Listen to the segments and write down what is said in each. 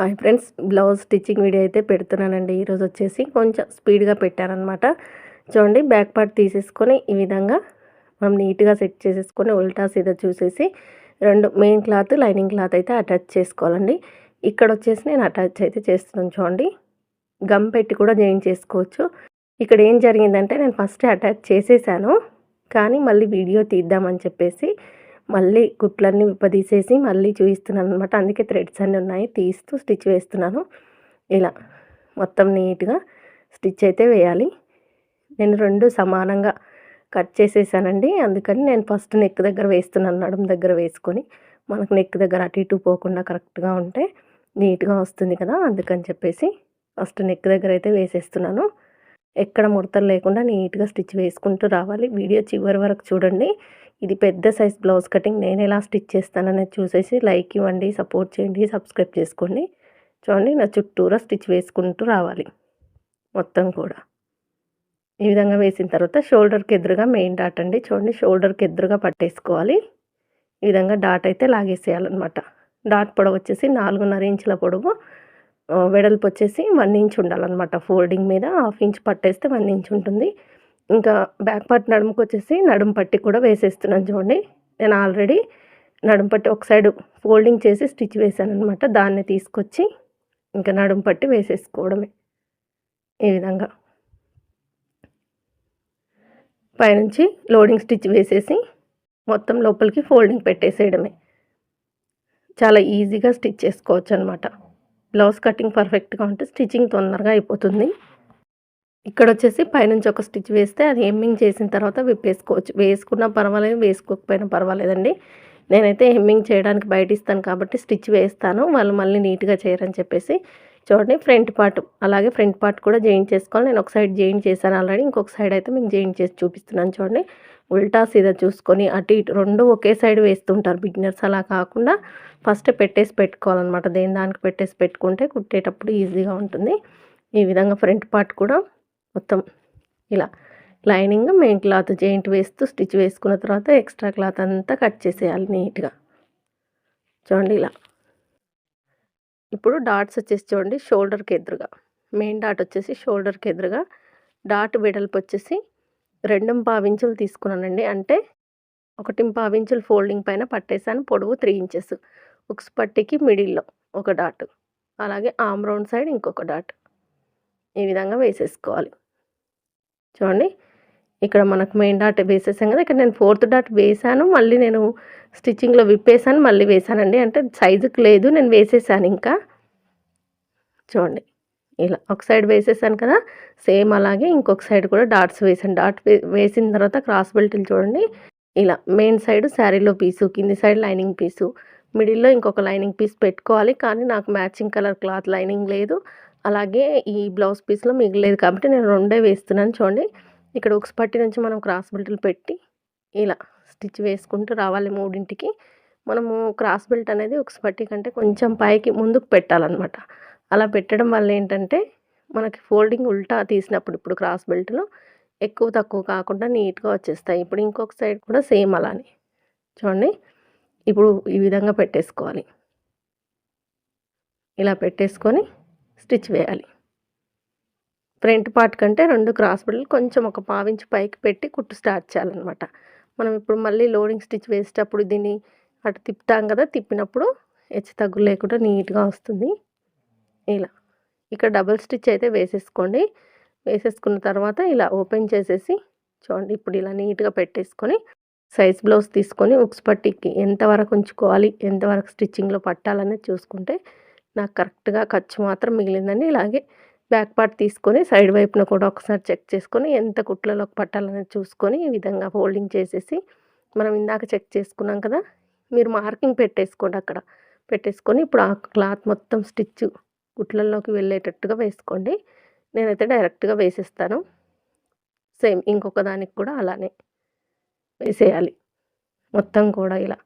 Hi friends blouse stitching video అయితే పెడుతున్నానండి. ఈరోజు వచ్చేసి కొంచెం స్పీడ్గా పెట్టానమాట చూడండి బ్యాక్ పార్ట్ తీసేసుకొని ఈ విధంగా మనం నీట్గా సెట్ చేసేసుకొని ఉల్టా సీదా చూసేసి రెండు మెయిన్ క్లాత్ లైనింగ్ క్లాత్ అయితే అటాచ్ చేసుకోవాలండి. ఇక్కడ వచ్చేసి నేను అటాచ్ అయితే చేస్తున్నాను చూడండి. గమ్ పెట్టి కూడా జాయిన్ చేసుకోవచ్చు. ఇక్కడ ఏం జరిగిందంటే నేను ఫస్ట్ అటాచ్ చేసేసాను. కానీ మళ్ళీ వీడియో తీద్దామని చెప్పేసి మళ్ళీ కుట్లన్నీ విప్పదీసేసి మళ్ళీ చూపిస్తున్నాను అనమాట అందుకే థ్రెడ్స్ అన్నీ ఉన్నాయి. తీస్తూ స్టిచ్ వేస్తున్నాను. ఇలా మొత్తం నీట్గా స్టిచ్ అయితే వేయాలి. నేను రెండు సమానంగా కట్ చేసేసానండి. అందుకని నేను ఫస్ట్ నెక్ దగ్గర వేస్తున్నాను. నడుం దగ్గర వేసుకొని మనకు నెక్ దగ్గర అటు ఇటు పోకుండా కరెక్ట్గా ఉంటే నీట్గా వస్తుంది కదా. అందుకని చెప్పేసి ఫస్ట్ నెక్ దగ్గర అయితే వేసేస్తున్నాను. ఎక్కడ ముడతలు లేకుండా నీట్గా స్టిచ్ వేసుకుంటూ రావాలి. వీడియో చివరి వరకు చూడండి. ఇది పెద్ద సైజ్ బ్లౌజ్ కటింగ్. నేను ఎలా స్టిచ్ చేస్తాననేది చూసేసి లైక్ ఇవ్వండి సపోర్ట్ చేయండి సబ్స్క్రైబ్ చేసుకోండి. చూడండి నా చుట్టూరా స్టిచ్ వేసుకుంటూ రావాలి. మొత్తం కూడా. ఈ విధంగా వేసిన తర్వాత షోల్డర్కి ఎదురుగా మెయిన్ డాట్ అండి. చూడండి షోల్డర్కి ఎదురుగా పట్టేసుకోవాలి. ఈ విధంగా డాట్ అయితే లాగేసేయాలన్నమాట. డాట్ పొడవు వచ్చేసి నాలుగున్నర ఇంచుల పొడవు. వెడల్పు వచ్చేసి వన్ ఇంచ్ ఉండాలన్నమాట. ఫోల్డింగ్ మీద హాఫ్ ఇంచ్ పట్టేస్తే వన్ ఇంచ్ ఉంటుంది. ఇంకా బ్యాక్ పార్ట్ నడుముకు వచ్చేసి నడుము పట్టి కూడా వేసేస్తున్నాను చూడండి. నేను ఆల్రెడీ నడుము పట్టి ఒక సైడ్ ఫోల్డింగ్ చేసి స్టిచ్ వేసాను అనమాట దాన్ని తీసుకొచ్చి ఇంకా నడుము పట్టి వేసేసుకోవడమే. ఈ విధంగా. పైనుంచి లోడింగ్ స్టిచ్ వేసేసి మొత్తం లోపలికి ఫోల్డింగ్ పెట్టేసేయడమే. చాలా ఈజీగా స్టిచ్ చేసుకోవచ్చు అనమాట బ్లౌజ్ కటింగ్ పర్ఫెక్ట్గా ఉంటే స్టిచ్చింగ్ తొందరగా అయిపోతుంది. ఇక్కడ వచ్చేసి పైనుంచి ఒక స్టిచ్ వేస్తే అది హెమ్మింగ్ చేసిన తర్వాత విప్పేసుకోవచ్చు వేసుకున్నా పర్వాలేదు వేసుకోకపోయినా పర్వాలేదండి. నేనైతే హెమ్మింగ్ చేయడానికి బయట ఇస్తాను కాబట్టి స్టిచ్ వేస్తాను. వాళ్ళు మళ్ళీ నీట్గా చేయరని చెప్పేసి చూడండి ఫ్రంట్ పార్ట్ అలాగే ఫ్రంట్ పార్ట్ కూడా జాయిన్ చేసుకోవాలి. నేను ఒక సైడ్ జాయిన్ చేశాను ఆల్రెడీ ఇంకొక సైడ్ అయితే మీకు జాయిన్ చేసి చూపిస్తున్నాను చూడండి. ఉల్టా సీదా చూసుకొని అటు ఇటు రెండు ఒకే సైడ్ వేస్తుంటారు బిగినర్స్. అలా కాకుండా ఫస్ట్ పెట్టేసి పెట్టుకోవాలన్నమాట. దేని దానికి పెట్టేసి పెట్టుకుంటే కుట్టేటప్పుడు ఈజీగా ఉంటుంది. ఈ విధంగా ఫ్రంట్ పార్ట్ కూడా మొత్తం ఇలా లైనింగ్ మెయిన్ క్లాత్ జాయింట్ వేస్తూ స్టిచ్ వేసుకున్న తర్వాత ఎక్స్ట్రా క్లాత్ అంతా కట్ చేసేయాలి నీట్గా. చూడండి ఇలా. ఇప్పుడు డాట్స్ వచ్చేసి చూడండి షోల్డర్కి ఎదురుగా. మెయిన్ డాట్ వచ్చేసి షోల్డర్కి ఎదురుగా డాట్ వెడల్పు వచ్చేసి రెండు పావించులు తీసుకున్నానండి. అంటే ఒకటి పావించులు ఫోల్డింగ్ పైన పట్టేశాను పొడవు త్రీ ఇంచెస్. ఉక్స్ పట్టికి మిడిల్లో ఒక డాట్. అలాగే ఆమ్ రౌండ్ సైడ్ ఇంకొక డాట్. ఈ విధంగా వేసేసుకోవాలి. చూడండి ఇక్కడ మనకు మెయిన్ డాట్ వేసేసాం కదా ఇక్కడ నేను ఫోర్త్ డాట్ వేసాను మళ్ళీ నేను స్టిచ్చింగ్లో విప్పేసాను మళ్ళీ వేసానండి. అంటే సైజుకి లేదు నేను వేసేసాను ఇంకా. చూడండి ఇలా ఒక సైడ్ వేసేసాను కదా సేమ్ అలాగే ఇంకొక సైడ్ కూడా డాట్స్ వేసాను. డాట్ వేసిన తర్వాత క్రాస్ బెల్ట్లు చూడండి ఇలా మెయిన్ సైడ్ శారీలో పీసు కింది సైడ్ లైనింగ్ పీసు మిడిల్లో ఇంకొక లైనింగ్ పీస్ పెట్టుకోవాలి. కానీ నాకు మ్యాచింగ్ కలర్ క్లాత్ లైనింగ్ లేదు. అలాగే ఈ బ్లౌజ్ పీస్లో మిగిలేదు కాబట్టి నేను రెండే వేస్తున్నాను చూడండి. ఇక్కడ ఒక పట్టి నుంచి మనం క్రాస్ బెల్ట్లు పెట్టి ఇలా స్టిచ్ వేసుకుంటూ రావాలి మూడింటికి. మనము క్రాస్ బెల్ట్ అనేది ఒక పట్టి కంటే కొంచెం పైకి ముందుకు పెట్టాలన్నమాట. అలా పెట్టడం వల్ల ఏంటంటే మనకి ఫోల్డింగ్ ఉల్టా తీసినప్పుడు ఇప్పుడు క్రాస్ బెల్ట్లో ఎక్కువ తక్కువ కాకుండా నీట్గా వచ్చేస్తాయి. ఇప్పుడు ఇంకొక సైడ్ కూడా సేమ్ అలానే. చూడండి. ఇప్పుడు ఈ విధంగా పెట్టేసుకోవాలి. ఇలా పెట్టేసుకొని స్టిచ్ వేయాలి. ఫ్రంట్ పార్ట్ కంటే రెండు క్రాస్ బిడ్డలు కొంచెం ఒక పావించి పైకి పెట్టి కుట్టు స్టార్ట్ చేయాలన్నమాట. మనం ఇప్పుడు మళ్ళీ లోడింగ్ స్టిచ్ వేసేటప్పుడు దీన్ని అటు తిప్పుతాం కదా తిప్పినప్పుడు హెచ్చు తగ్గు లేకుండా నీట్గా వస్తుంది. ఇలా. ఇక్కడ డబుల్ స్టిచ్ అయితే వేసేసుకోండి. వేసేసుకున్న తర్వాత ఇలా ఓపెన్ చేసేసి చూడండి ఇప్పుడు ఇలా నీట్గా పెట్టేసుకొని సైజ్ బ్లౌజ్ తీసుకొని ఉక్స్ పట్టికి ఎంతవరకు ఉంచుకోవాలి ఎంతవరకు స్టిచ్చింగ్లో పట్టాలనేది చూసుకుంటే నాకు కరెక్ట్గా ఖర్చు మాత్రం మిగిలిందండి. ఇలాగే బ్యాక్ పార్ట్ తీసుకొని సైడ్ వైపున కూడా ఒకసారి చెక్ చేసుకొని ఎంత కుట్లలోకి పట్టాలనేది చూసుకొని ఈ విధంగా ఫోల్డింగ్ చేసేసి మనం ఇందాక చెక్ చేసుకున్నాం కదా మీరు మార్కింగ్ పెట్టేసుకోండి అక్కడ. పెట్టేసుకొని ఇప్పుడు ఆ క్లాత్ మొత్తం స్టిచ్ కుట్లలోకి వెళ్ళేటట్టుగా వేసుకోండి. నేనైతే డైరెక్ట్గా వేసేస్తాను. సేమ్ ఇంకొక దానికి కూడా అలానే. వేసేయాలి. మొత్తం కూడా ఇలా.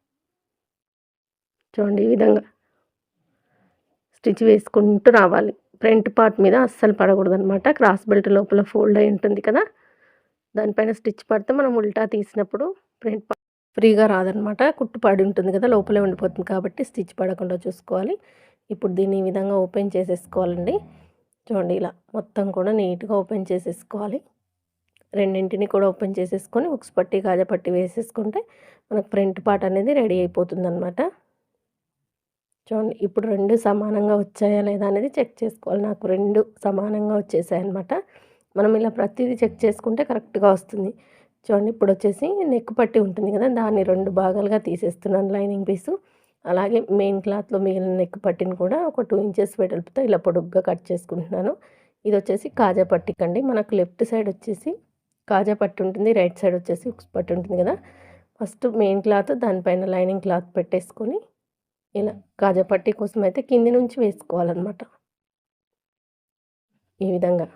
చూడండి ఈ విధంగా. స్టిచ్ వేసుకుంటూ రావాలి. ఫ్రంట్ పార్ట్ మీద అస్సలు పడకూడదు అనమాట క్రాస్ బెల్ట్ లోపల ఫోల్డ్ అయి ఉంటుంది కదా. దానిపైన స్టిచ్ పడితే మనం ఉల్టా తీసినప్పుడు ఫ్రంట్ పార్ట్ ఫ్రీగా రాదనమాట కుట్టు పడి ఉంటుంది కదా లోపలే ఉండిపోతుంది కాబట్టి స్టిచ్ పడకుండా చూసుకోవాలి. ఇప్పుడు దీన్ని ఈ విధంగా ఓపెన్ చేసేసుకోవాలండి. చూడండి ఇలా మొత్తం కూడా నీట్గా ఓపెన్ చేసేసుకోవాలి. రెండింటిని కూడా ఓపెన్ చేసేసుకొని ఉక్స్ పట్టి కాజా పట్టి వేసేసుకుంటే మనకు ఫ్రంట్ పార్ట్ అనేది రెడీ అయిపోతుంది అనమాట చూడండి ఇప్పుడు రెండు సమానంగా వచ్చాయా లేదా అనేది చెక్ చేసుకోవాలి. నాకు రెండు సమానంగా వచ్చేసాయి అనమాట మనం ఇలా ప్రతిదీ చెక్ చేసుకుంటే కరెక్ట్గా వస్తుంది. చూడండి ఇప్పుడు వచ్చేసి నెక్ పట్టి ఉంటుంది కదా దాన్ని రెండు భాగాలుగా తీసేస్తున్నాను లైనింగ్ పీసు. అలాగే మెయిన్ క్లాత్లో మిగిలిన నెక్ పట్టిని కూడా ఒక టూ ఇంచెస్ వెడల్పుతో ఇలా పొడుగ్గా కట్ చేసుకుంటున్నాను. ఇది వచ్చేసి కాజా పట్టికండి. మనకు లెఫ్ట్ సైడ్ వచ్చేసి కాజా పట్టి ఉంటుంది రైట్ సైడ్ వచ్చేసి ఉక్స్ పట్టి ఉంటుంది కదా. ఫస్ట్ మెయిన్ క్లాత్ దానిపైన లైనింగ్ క్లాత్ పెట్టేసుకొని ఇలా కాజా పట్టి కోసం అయితే కింది నుంచి వేసుకోవాలన్నమాట. ఈ విధంగా.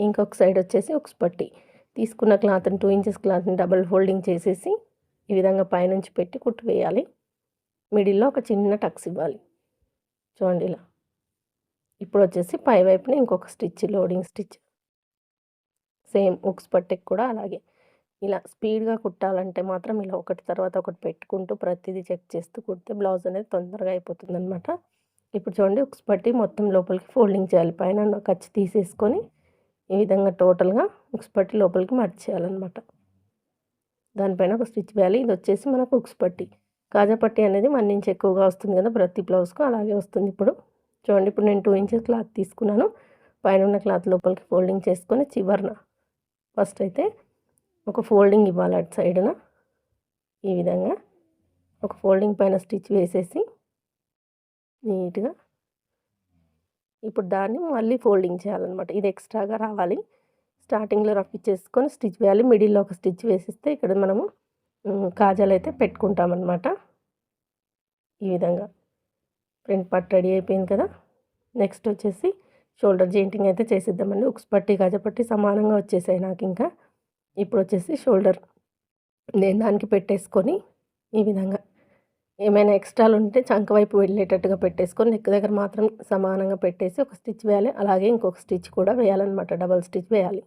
ఇంకొక సైడ్ వచ్చేసి ఒక పట్టి. తీసుకున్న క్లాత్ని టూ ఇంచెస్ క్లాత్ని డబల్ ఫోల్డింగ్ చేసేసి ఈ విధంగా పైనుంచి పెట్టి కుట్టు వేయాలి. మిడిల్లో ఒక చిన్న టక్స్ ఇవ్వాలి. చూడండి ఇలా. ఇప్పుడు వచ్చేసి పై వైపున ఇంకొక స్టిచ్ లోడింగ్ స్టిచ్. సేమ్ ఉక్స్ పట్టెకి కూడా అలాగే. ఇలా స్పీడ్గా కుట్టాలంటే మాత్రం ఇలా ఒకటి తర్వాత ఒకటి పెట్టుకుంటూ ప్రతిదీ చెక్ చేస్తూ కుడితే బ్లౌజ్ అనేది తొందరగా అయిపోతుంది అనమాట ఇప్పుడు చూడండి ఉక్స్ పట్టి మొత్తం లోపలికి ఫోల్డింగ్ చేయాలి. పైన ఖర్చు తీసేసుకొని ఈ విధంగా టోటల్గా ఉక్స్ పట్టి లోపలికి మర్చేయాలన్నమాట దానిపైన ఒక స్టిచ్ వేయాలి. ఇది వచ్చేసి మనకు ఉక్స్ పట్టి. కాజా పట్టి అనేది మన నుంచి ఎక్కువగా వస్తుంది కదా ప్రతి బ్లౌజ్కు అలాగే వస్తుంది ఇప్పుడు. చూడండి ఇప్పుడు నేను టూ ఇంచెస్ క్లాత్ తీసుకున్నాను. పైన ఉన్న క్లాత్ లోపలికి ఫోల్డింగ్ చేసుకొని చివరిన ఫస్ట్ అయితే ఒక ఫోల్డింగ్ ఇవ్వాలి అటు సైడ్న. ఈ విధంగా ఒక ఫోల్డింగ్ పైన స్టిచ్ వేసేసి నీట్గా ఇప్పుడు దాన్ని మళ్ళీ ఫోల్డింగ్ చేయాలన్నమాట. ఇది ఎక్స్ట్రాగా రావాలి. స్టార్టింగ్లో రప్పించేసుకొని స్టిచ్ వేయాలి. మిడిల్లో ఒక స్టిచ్ వేసిస్తే ఇక్కడ మనము కాజాలు అయితే పెట్టుకుంటామన్నమాట. ఈ విధంగా ఫ్రంట్ పార్ట్ రెడీ అయిపోయింది కదా. నెక్స్ట్ వచ్చేసి షోల్డర్ జెయింటింగ్ అయితే చేసిద్దామండి. ఉక్స్ పట్టి గజపట్టి సమానంగా వచ్చేసాయి నాకు ఇంకా. ఇప్పుడు వచ్చేసి షోల్డర్. నేను దానికి పెట్టేసుకొని ఈ విధంగా. ఏమైనా ఎక్స్ట్రాలు ఉంటే చంక వైపు వెళ్ళేటట్టుగా పెట్టేసుకొని నెక్ దగ్గర మాత్రం సమానంగా పెట్టేసి ఒక స్టిచ్ వేయాలి. అలాగే ఇంకొక స్టిచ్ కూడా వేయాలన్నమాట. డబల్ స్టిచ్ వేయాలి.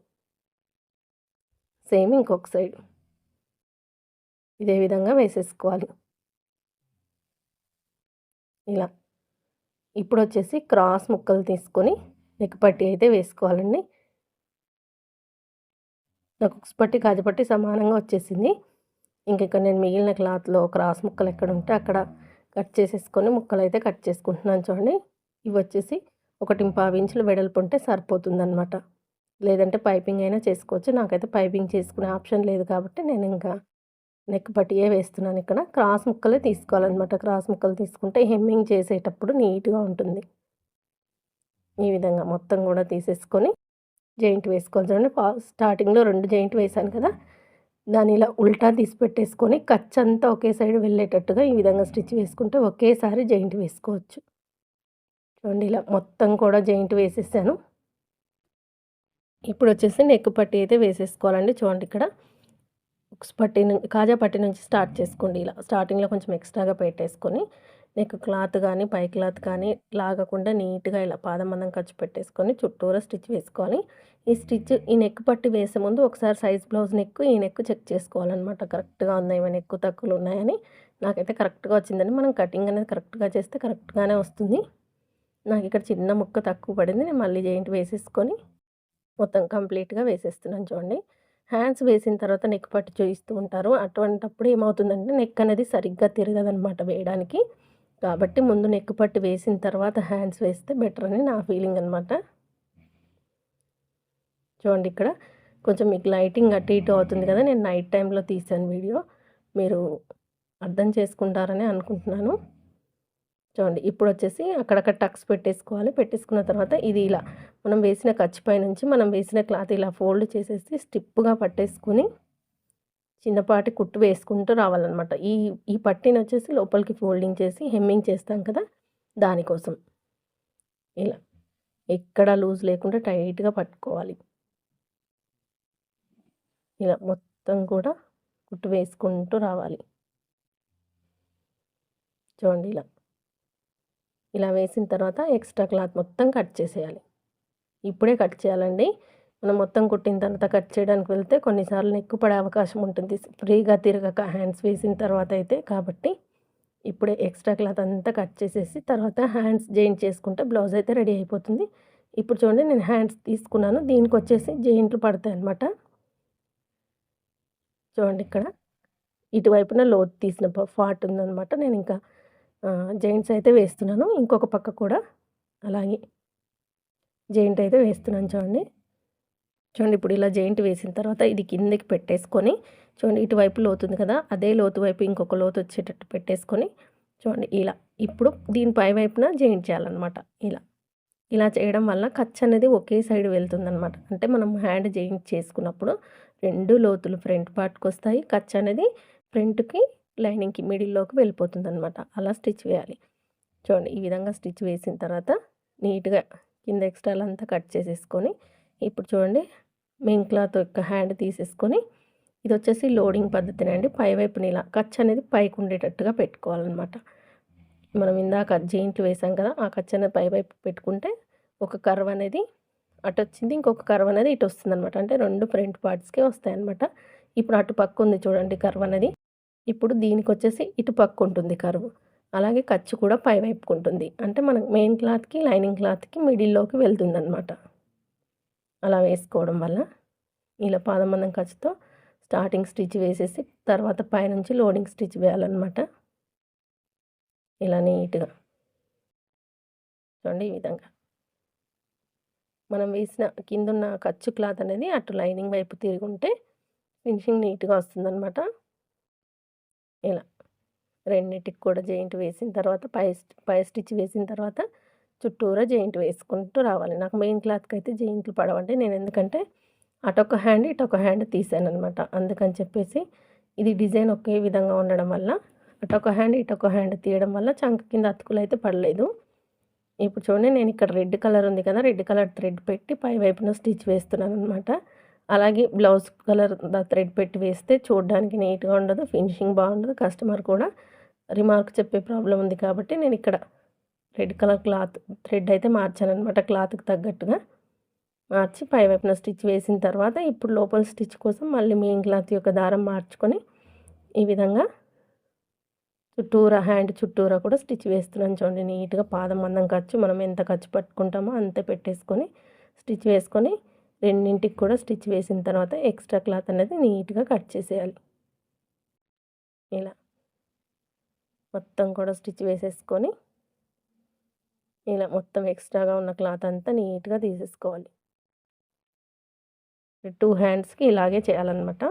సేమ్ ఇంకొక సైడ్. ఇదే విధంగా వేసేసుకోవాలి. ఇలా. ఇప్పుడు వచ్చేసి క్రాస్ ముక్కలు తీసుకొని పట్టి అయితే వేసుకోవాలండి. నాకు పట్టి కాజపట్టి సమానంగా వచ్చేసింది. ఇంక ఇక్కడ నేను మిగిలిన క్లాత్లో క్రాస్ ముక్కలు ఎక్కడ ఉంటే అక్కడ కట్ చేసేసుకొని ముక్కలు అయితే కట్ చేసుకుంటున్నాను చూడండి. ఇవి వచ్చేసి ఒకటి పావు ఇంచులు వెడల్పు ఉంటే సరిపోతుందనమాట లేదంటే పైపింగ్ అయినా చేసుకోవచ్చు. నాకైతే పైపింగ్ చేసుకునే ఆప్షన్ లేదు కాబట్టి నేను ఇంకా నెక్ పట్టియే వేస్తున్నాను ఇక్కడ. క్రాస్ ముక్కలే తీసుకోవాలన్నమాట. క్రాస్ ముక్కలు తీసుకుంటే హెమ్మింగ్ చేసేటప్పుడు నీట్గా ఉంటుంది. ఈ విధంగా మొత్తం కూడా తీసేసుకొని జాయింట్ వేసుకోవాలి. చూడండి స్టార్టింగ్లో రెండు జాయింట్ వేసాను కదా దాని ఇలా ఉల్టా తీసి పెట్టేసుకొని కచ్ అంతా ఒకే సైడ్ వెళ్ళేటట్టుగా ఈ విధంగా స్టిచ్ వేసుకుంటే ఒకేసారి జాయింట్ వేసుకోవచ్చు. చూడండి ఇలా మొత్తం కూడా జాయింట్ వేసేసాను. ఇప్పుడు వచ్చేసి నెక్ పట్టి అయితే వేసేసుకోవాలండి. చూడండి ఇక్కడ పట్టి కాజా పట్టి నుంచి స్టార్ట్ చేసుకోండి. ఇలా స్టార్టింగ్లో కొంచెం ఎక్స్ట్రాగా పెట్టేసుకొని నెక్ క్లాత్ కానీ పై క్లాత్ కానీ లాగకుండా నీట్గా ఇలా పాదమందం ఖర్చు పెట్టేసుకొని చుట్టూరా స్టిచ్ వేసుకోవాలి. ఈ స్టిచ్ ఈ నెక్ పట్టి వేసే ముందు ఒకసారి సైజ్ బ్లౌజ్ నెక్ ఈ నెక్ చెక్ చేసుకోవాలన్నమాట. కరెక్ట్గా ఉందా ఏమైనా ఎక్కువ తక్కువలు ఉన్నాయని. నాకైతే కరెక్ట్గా వచ్చిందని మనం కటింగ్ అనేది కరెక్ట్గా చేస్తే కరెక్ట్గానే వస్తుంది. నాకు ఇక్కడ చిన్న ముక్క తక్కువ పడింది. నేను మళ్ళీ జాయింట్ వేసేసుకొని మొత్తం కంప్లీట్గా వేసేస్తున్నాను చూడండి. హ్యాండ్స్ వేసిన తర్వాత నెక్ పట్టి చూపిస్తూ ఉంటారు. అటువంటప్పుడు ఏమవుతుందంటే నెక్ అనేది సరిగ్గా తిరగదనమాట వేయడానికి. కాబట్టి ముందు నెక్ పట్టి వేసిన తర్వాత హ్యాండ్స్ వేస్తే బెటర్ అని నా ఫీలింగ్ అనమాట చూడండి ఇక్కడ కొంచెం మీకు లైటింగ్ అటు ఇటు అవుతుంది కదా నేను నైట్ టైంలో తీసాను వీడియో. మీరు అర్థం చేసుకుంటారని అనుకుంటున్నాను. చూడండి ఇప్పుడు వచ్చేసి అక్కడక్కడ టక్స్ పెట్టేసుకోవాలి. పెట్టేసుకున్న తర్వాత ఇది ఇలా మనం వేసిన ఖర్చుపై నుంచి మనం వేసిన క్లాత్ ఇలా ఫోల్డ్ చేసేసి స్టిప్గా పట్టేసుకుని చిన్నపాటి కుట్టు వేసుకుంటూ రావాలన్నమాట. ఈ ఈ పట్టిని వచ్చేసి లోపలికి ఫోల్డింగ్ చేసి హెమ్మింగ్ చేస్తాం కదా దానికోసం. ఇలా. ఎక్కడ లూజ్ లేకుండా టైట్గా పట్టుకోవాలి. ఇలా మొత్తం కూడా కుట్టు వేసుకుంటూ రావాలి. చూడండి ఇలా. ఇలా వేసిన తర్వాత ఎక్స్ట్రా క్లాత్ మొత్తం కట్ చేసేయాలి. ఇప్పుడే కట్ చేయాలండి. మనం మొత్తం కుట్టిన తర్వాత కట్ చేయడానికి వెళ్తే కొన్నిసార్లు ఎక్కువ పడే అవకాశం ఉంటుంది. ఫ్రీగా తిరగక హ్యాండ్స్ వేసిన తర్వాత అయితే కాబట్టి ఇప్పుడే ఎక్స్ట్రా క్లాత్ అంతా కట్ చేసేసి తర్వాత హ్యాండ్స్ జాయింట్ చేసుకుంటే బ్లౌజ్ అయితే రెడీ అయిపోతుంది. ఇప్పుడు చూడండి నేను హ్యాండ్స్ తీసుకున్నాను. దీనికి వచ్చేసి జాయింట్లు పడతాయి అనమాట చూడండి ఇక్కడ ఇటువైపున లోతు తీసిన ఫాట్ ఉందనమాట నేను ఇంకా జాయింట్స్ అయితే వేస్తున్నాను. ఇంకొక పక్క కూడా అలాగే జాయింట్ అయితే వేస్తున్నాను చూడండి. చూడండి ఇప్పుడు ఇలా జాయింట్ వేసిన తర్వాత ఇది కిందకి పెట్టేసుకొని చూడండి ఇటువైపు లోతుంది కదా అదే లోతు వైపు ఇంకొక లోతు వచ్చేటట్టు పెట్టేసుకొని చూడండి ఇలా ఇప్పుడు దీని పై వైపున జాయింట్ చేయాలన్నమాట ఇలా. ఇలా చేయడం వల్ల ఖర్చు అనేది ఒకే సైడ్ వెళ్తుందనమాట అంటే మనం హ్యాండ్ జాయింట్ చేసుకున్నప్పుడు రెండు లోతులు ఫ్రంట్ పార్ట్కి వస్తాయి ఖర్చు అనేది ఫ్రంట్కి లైనింగ్కి మిడిల్లోకి వెళ్ళిపోతుంది అనమాట అలా స్టిచ్ వేయాలి. చూడండి ఈ విధంగా స్టిచ్ వేసిన తర్వాత నీట్గా కింద ఎక్స్ట్రాలంతా కట్ చేసేసుకొని ఇప్పుడు చూడండి మెయిన్ క్లాత్ యొక్క హ్యాండ్ తీసేసుకొని ఇది వచ్చేసి లోడింగ్ పద్ధతినండి. పై వైపున ఇలా ఖర్చు అనేది పైకి ఉండేటట్టుగా పెట్టుకోవాలన్నమాట. మనం ఇందాక జీంట్లు వేసాం కదా ఆ ఖర్చు అనేది పై వైపు పెట్టుకుంటే ఒక కర్వ్ అనేది అటు వచ్చింది ఇంకొక కర్వ్ అనేది ఇటు వస్తుంది అనమాట అంటే రెండు ఫ్రంట్ పార్ట్స్కే వస్తాయి అనమాట ఇప్పుడు అటు పక్క ఉంది చూడండి కర్వ్ అనేది. ఇప్పుడు దీనికి వచ్చేసి ఇటు పక్క ఉంటుంది కర్వ్ అలాగే ఖర్చు కూడా పై వైపుకు ఉంటుంది. అంటే మనకు మెయిన్ క్లాత్కి లైనింగ్ క్లాత్కి మిడిల్లోకి వెళ్తుంది అనమాట అలా వేసుకోవడం వల్ల ఇలా పాదమందం ఖర్చుతో స్టార్టింగ్ స్టిచ్ వేసేసి తర్వాత పైనుంచి లోడింగ్ స్టిచ్ వేయాలన్నమాట. ఇలా నీట్గా. చూడండి ఈ విధంగా. మనం వేసిన కిందున్న ఖర్చు క్లాత్ అనేది అటు లైనింగ్ వైపు తిరుగుంటే ఫినిషింగ్ నీట్గా వస్తుందన్నమాట. ఇలా. రెండింటికి కూడా జాయింట్ వేసిన తర్వాత పై పై స్టిచ్ వేసిన తర్వాత చుట్టూరా జెయింట్ వేసుకుంటూ రావాలి. నాకు మెయిన్ క్లాత్కి అయితే జెయింట్లు పడవండి. నేను ఎందుకంటే అటొక హ్యాండ్ ఇటొక హ్యాండ్ తీసాను అనమాట అందుకని చెప్పేసి ఇది డిజైన్ ఒకే విధంగా ఉండడం వల్ల అటొక హ్యాండ్ ఇటొక హ్యాండ్ తీయడం వల్ల చంక కింద అతుకులు అయితే పడలేదు. ఇప్పుడు చూడండి నేను ఇక్కడ రెడ్ కలర్ ఉంది కదా రెడ్ కలర్ థ్రెడ్ పెట్టి పై వైపున స్టిచ్ వేస్తున్నాను అనమాట అలాగే బ్లౌజ్ కలర్ థ్రెడ్ పెట్టి వేస్తే చూడడానికి నీట్గా ఉండదు ఫినిషింగ్ బాగుండదు కస్టమర్ కూడా రిమార్క్ చెప్పే ప్రాబ్లం ఉంది కాబట్టి నేను ఇక్కడ రెడ్ కలర్ క్లాత్ థ్రెడ్ అయితే మార్చాను అనమాట క్లాత్కి తగ్గట్టుగా. మార్చి పై వైపున స్టిచ్ వేసిన తర్వాత ఇప్పుడు లోపల స్టిచ్ కోసం మళ్ళీ మెయిన్ క్లాత్ యొక్క దారం మార్చుకొని ఈ విధంగా చుట్టూరా హ్యాండ్ చుట్టూరా కూడా స్టిచ్ వేస్తున్నాను చూడండి. నీట్గా పాదం మందం ఖర్చు మనం ఎంత ఖర్చు పట్టుకుంటామో అంతే పెట్టేసుకొని స్టిచ్ వేసుకొని రెండింటికి కూడా స్టిచ్ వేసిన తర్వాత ఎక్స్ట్రా క్లాత్ అనేది నీట్గా కట్ చేసేయాలి. ఇలా మొత్తం కూడా స్టిచ్ వేసేసుకొని ఇలా మొత్తం ఎక్స్ట్రాగా ఉన్న క్లాత్ అంతా నీట్గా తీసేసుకోవాలి. టూ హ్యాండ్స్కి ఇలాగే చేయాలన్నమాట.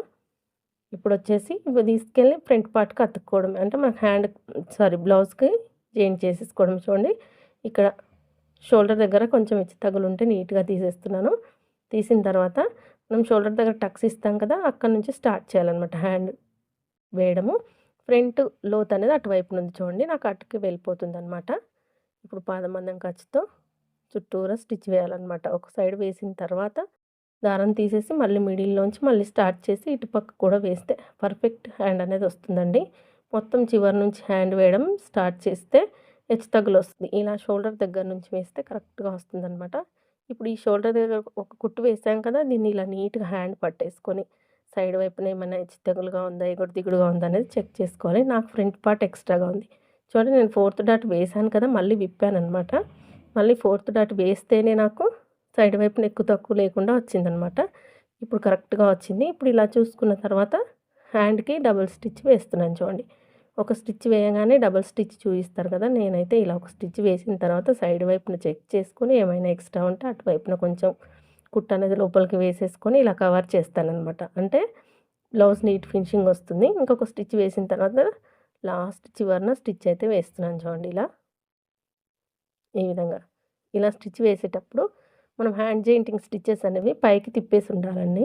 ఇప్పుడు వచ్చేసి ఇప్పుడు తీసుకెళ్ళి ఫ్రంట్ పార్ట్కి అతుక్కోవడం అంటే మన హ్యాండ్ సారీ బ్లౌజ్కి జాయిన్ చేసేసుకోవడం చూడండి. ఇక్కడ షోల్డర్ దగ్గర కొంచెం ఇచ్చి తగులుంటే నీట్గా తీసేస్తున్నాను. తీసిన తర్వాత మనం షోల్డర్ దగ్గర టక్స్ ఇస్తాం కదా అక్కడ నుంచి స్టార్ట్ చేయాలన్నమాట హ్యాండ్ వేయడము. ఫ్రంట్ లోత్ అనేది అటువైపు నుంచి చూడండి నాకు అటుకి వెళ్ళిపోతుంది అనమాట ఇప్పుడు పాదమందం ఖర్చుతో చుట్టూరా స్టిచ్ వేయాలన్నమాట. ఒక సైడ్ వేసిన తర్వాత దారం తీసేసి మళ్ళీ మిడిల్లోంచి మళ్ళీ స్టార్ట్ చేసి ఇటుపక్క కూడా వేస్తే పర్ఫెక్ట్ హ్యాండ్ అనేది వస్తుందండి. మొత్తం చివరి నుంచి హ్యాండ్ వేయడం స్టార్ట్ చేస్తే హెచ్చు తగ్గులు వస్తుంది. ఇలా షోల్డర్ దగ్గర నుంచి వేస్తే కరెక్ట్గా వస్తుందన్నమాట. ఇప్పుడు ఈ షోల్డర్ దగ్గర ఒక కుట్టు వేసాం కదా దీన్ని ఇలా నీట్గా హ్యాండ్ పట్టేసుకొని సైడ్ వైపున ఏమైనా హెచ్చు తగులుగా ఉందా ఎగుడు దిగుడుగా ఉందా అనేది చెక్ చేసుకోవాలి. నాకు ఫ్రంట్ పార్ట్ ఎక్స్ట్రాగా ఉంది. చూడండి నేను ఫోర్త్ డాట్ వేసాను కదా మళ్ళీ విప్పాను అనమాట మళ్ళీ ఫోర్త్ డాట్ వేస్తేనే నాకు సైడ్ వైపున ఎక్కువ తక్కువ లేకుండా వచ్చిందనమాట ఇప్పుడు కరెక్ట్గా వచ్చింది. ఇప్పుడు ఇలా చూసుకున్న తర్వాత హ్యాండ్కి డబుల్ స్టిచ్ వేస్తున్నాను చూడండి. ఒక స్టిచ్ వేయగానే డబుల్ స్టిచ్ చూపిస్తారు కదా నేనైతే ఇలా ఒక స్టిచ్ వేసిన తర్వాత సైడ్ వైపున చెక్ చేసుకొని ఏమైనా ఎక్స్ట్రా ఉంటే అటువైపున కొంచెం కుట్ట అనేది లోపలికి వేసేసుకొని ఇలా కవర్ చేస్తానమాట అంటే బ్లౌజ్ నీట్ ఫినిషింగ్ వస్తుంది. ఇంకొక స్టిచ్ వేసిన తర్వాత లాస్ట్ చివరిన స్టిచ్ అయితే వేస్తున్నాను చూడండి ఇలా. ఈ విధంగా. ఇలా స్టిచ్ వేసేటప్పుడు మనం హ్యాండ్ జాయింటింగ్ స్టిచ్చెస్ అనేవి పైకి తిప్పేసి ఉండాలండి.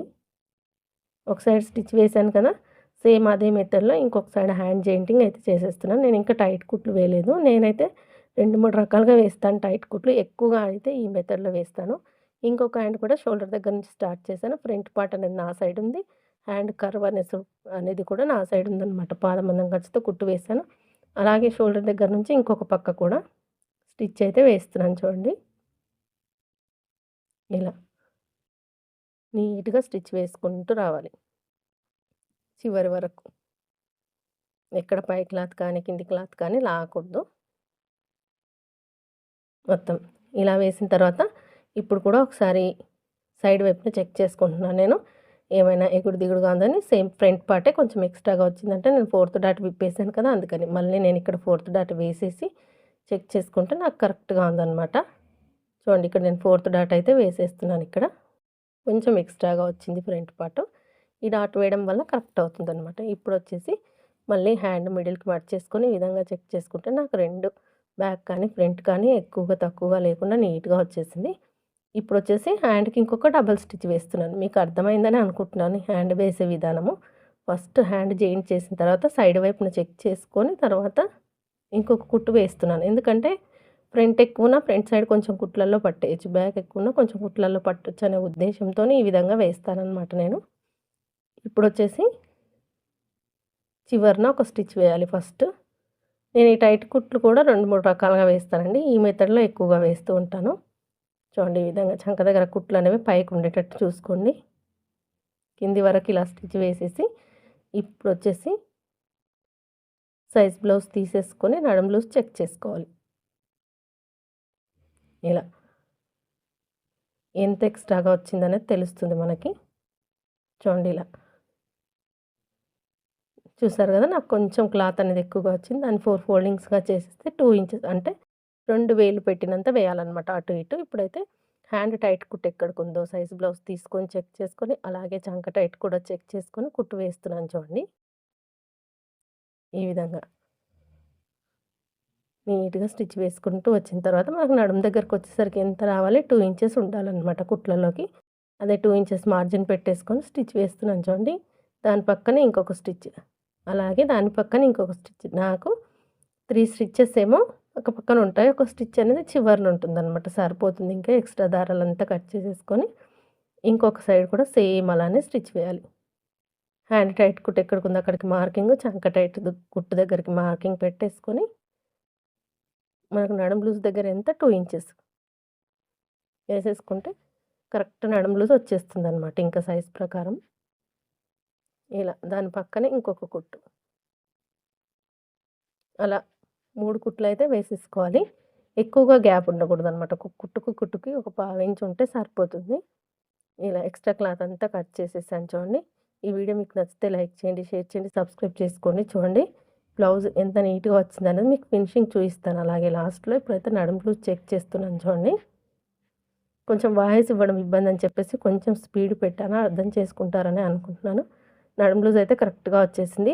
ఒక సైడ్ స్టిచ్ వేసాను కదా సేమ్ అదే మెథడ్లో ఇంకొక సైడ్ హ్యాండ్ జాయింటింగ్ అయితే చేసేస్తున్నాను. నేను ఇంకా టైట్ కుట్లు వేయలేదు. నేనైతే రెండు మూడు రకాలుగా వేస్తాను టైట్ కుట్లు. ఎక్కువగా అయితే ఈ మెథడ్లో వేస్తాను. ఇంకొక హ్యాండ్ కూడా షోల్డర్ దగ్గర నుంచి స్టార్ట్ చేశాను. ఫ్రంట్ పార్ట్ అనేది నా సైడ్ ఉంది. హ్యాండ్ కర్వ్ అనేసి అనేది కూడా నా సైడ్ ఉందన్నమాట. పాదమందం ఖర్చుతో కుట్టు వేసాను అలాగే షోల్డర్ దగ్గర నుంచి ఇంకొక పక్క కూడా స్టిచ్ అయితే వేస్తున్నాను చూడండి. ఇలా. నీట్గా స్టిచ్ వేసుకుంటూ రావాలి. చివరి వరకు. ఎక్కడ పై క్లాత్ కానీ కింది క్లాత్ కానీ లాగకూడదు మొత్తం. ఇలా వేసిన తర్వాత ఇప్పుడు కూడా ఒకసారి సైడ్ వైపున చెక్ చేసుకుంటున్నాను నేను. ఏమైనా ఎగుడు దిగుడుగా ఉందని సేమ్ ఫ్రంట్ పార్టే కొంచెం ఎక్స్ట్రాగా వచ్చిందంటే నేను ఫోర్త్ డాట్ విప్పేసాను కదా అందుకని మళ్ళీ నేను ఇక్కడ ఫోర్త్ డాట్ వేసేసి చెక్ చేసుకుంటే నాకు కరెక్ట్గా ఉందన్నమాట. చూడండి ఇక్కడ నేను ఫోర్త్ డాట్ అయితే వేసేస్తున్నాను ఇక్కడ. కొంచెం ఎక్స్ట్రాగా వచ్చింది ఫ్రంట్ పార్ట్. ఈ డాట్ వేయడం వల్ల కరెక్ట్ అవుతుంది అనమాట ఇప్పుడు వచ్చేసి మళ్ళీ హ్యాండ్ మిడిల్కి మట్ చేసుకొని ఈ విధంగా చెక్ చేసుకుంటే నాకు రెండు బ్యాక్ కానీ ఫ్రంట్ కానీ ఎక్కువగా తక్కువగా లేకుండా నీట్గా వచ్చేసింది. ఇప్పుడు వచ్చేసి హ్యాండ్కి ఇంకొక డబల్ స్టిచ్ వేస్తున్నాను. మీకు అర్థమైందని అనుకుంటున్నాను. హ్యాండ్ వేసే విధానము. ఫస్ట్ హ్యాండ్ జాయింట్ చేసిన తర్వాత సైడ్ వైపున చెక్ చేసుకొని తర్వాత ఇంకొక కుట్టు వేస్తున్నాను. ఎందుకంటే ఫ్రంట్ ఎక్కువన ఫ్రంట్ సైడ్ కొంచెం కుట్లల్లో పట్టేయచ్చు. బ్యాక్ ఎక్కువన కొంచెం కుట్లల్లో పట్టచ్చు అనే ఉద్దేశంతో ఈ విధంగా వేస్తానన్నమాట నేను. ఇప్పుడు వచ్చేసి చివరిన ఒక స్టిచ్ వేయాలి ఫస్ట్. నేను ఈ టైట్ కుట్లు కూడా రెండు మూడు రకాలుగా వేస్తానండి. ఈ మెథడ్లో ఎక్కువగా వేస్తూ ఉంటాను. చూడండి ఈ విధంగా చంక దగ్గర కుట్లు అనేవి పైకి ఉండేటట్టు చూసుకోండి. కింది వరకు ఇలా స్టిచ్ వేసేసి ఇప్పుడు వచ్చేసి సైజ్ బ్లౌజ్ తీసేసుకొని నడుం బ్లౌజ్ చెక్ చేసుకోవాలి. ఇలా ఎంత ఎక్స్ట్రాగా వచ్చిందనేది తెలుస్తుంది మనకి. చూడండి ఇలా చూసారు కదా నాకు కొంచెం క్లాత్ అనేది ఎక్కువగా వచ్చింది. దాన్ని ఫోర్ ఫోల్డింగ్స్గా చేసేస్తే టూ ఇంచెస్ అంటే రెండు వేలు పెట్టినంత వేయాలన్నమాట అటు ఇటు. ఇప్పుడైతే హ్యాండ్ టైట్ కుట్టు ఎక్కడికి ఉందో సైజ్ బ్లౌజ్ తీసుకొని చెక్ చేసుకొని అలాగే చంక టైట్ కూడా చెక్ చేసుకొని కుట్టు వేస్తున్నాను చూడండి. ఈ విధంగా. నీట్గా స్టిచ్ వేసుకుంటూ వచ్చిన తర్వాత మనకు నడుము దగ్గరకు వచ్చేసరికి ఎంత రావాలి? టూ ఇంచెస్ ఉండాలన్నమాట కుట్లలోకి. అదే టూ ఇంచెస్ మార్జిన్ పెట్టేసుకొని స్టిచ్ వేస్తున్నాను చూడండి. దాని పక్కనే ఇంకొక స్టిచ్. అలాగే దాని పక్కన ఇంకొక స్టిచ్. నాకు త్రీ స్టిచ్చెస్ ఏమో ఒక పక్కన ఉంటాయి. ఒక స్టిచ్ అనేది చివరిన ఉంటుంది అనమాట సరిపోతుంది. ఇంకా ఎక్స్ట్రా దారాలంతా కట్ చేసేసుకొని ఇంకొక సైడ్ కూడా సేమ్ అలానే స్టిచ్ వేయాలి. హ్యాండ్ టైట్ కుట్టు ఎక్కడికి ఉంది అక్కడికి మార్కింగ్ చంక టైట్ కుట్టు దగ్గరికి మార్కింగ్ పెట్టేసుకొని మనకు నడుం బ్లూజ్ దగ్గర ఎంత? టూ ఇంచెస్ వేసేసుకుంటే కరెక్ట్ నడుం బ్లూజ్ వచ్చేస్తుంది అనమాట ఇంకా సైజ్ ప్రకారం. ఇలా దాని పక్కనే ఇంకొక కుట్టు. అలా మూడు కుట్లు అయితే వేసేసుకోవాలి. ఎక్కువగా గ్యాప్ ఉండకూడదు అనమాట ఒక కుట్టుకు కుట్టుకి ఒక పావు ఉంటే సరిపోతుంది. ఇలా ఎక్స్ట్రా క్లాత్ అంతా కట్ చేసేసాను చూడండి. ఈ వీడియో మీకు నచ్చితే లైక్ చేయండి షేర్ చేయండి సబ్స్క్రైబ్ చేసుకోండి చూడండి. బ్లౌజ్ ఎంత నీట్గా వచ్చింది అనేది మీకు ఫినిషింగ్ చూపిస్తాను. అలాగే లాస్ట్లో ఇప్పుడైతే నడుములు చెక్ చేస్తున్నాను చూడండి. కొంచెం వాయిస్ ఇవ్వడం ఇబ్బంది అని చెప్పేసి కొంచెం స్పీడ్ పెట్టాను అర్థం చేసుకుంటారని అనుకుంటున్నాను. నడుములూజ్ అయితే కరెక్ట్గా వచ్చేసింది.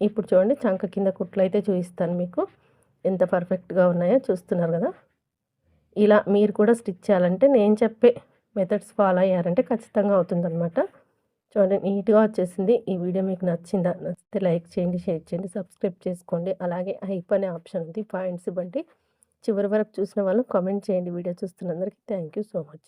ఇప్పుడు చూడండి చంక కింద కుట్లు అయితే చూపిస్తాను మీకు. ఎంత పర్ఫెక్ట్గా ఉన్నాయో చూస్తున్నారు కదా. ఇలా మీరు కూడా స్టిచ్ చేయాలంటే నేను చెప్పే మెథడ్స్ ఫాలో అయ్యారంటే ఖచ్చితంగా అవుతుందన్నమాట. చూడండి నీట్గా వచ్చేసింది. ఈ వీడియో మీకు నచ్చిందా? నచ్చితే లైక్ చేయండి షేర్ చేయండి సబ్స్క్రైబ్ చేసుకోండి. అలాగే హైప్ అనే ఆప్షన్ ఉంది పాయింట్స్ ఇవ్వండి. చివరి వరకు చూసిన వాళ్ళు కామెంట్ చేయండి. వీడియో చూస్తున్నందరికీ థ్యాంక్ యూ సో మచ్.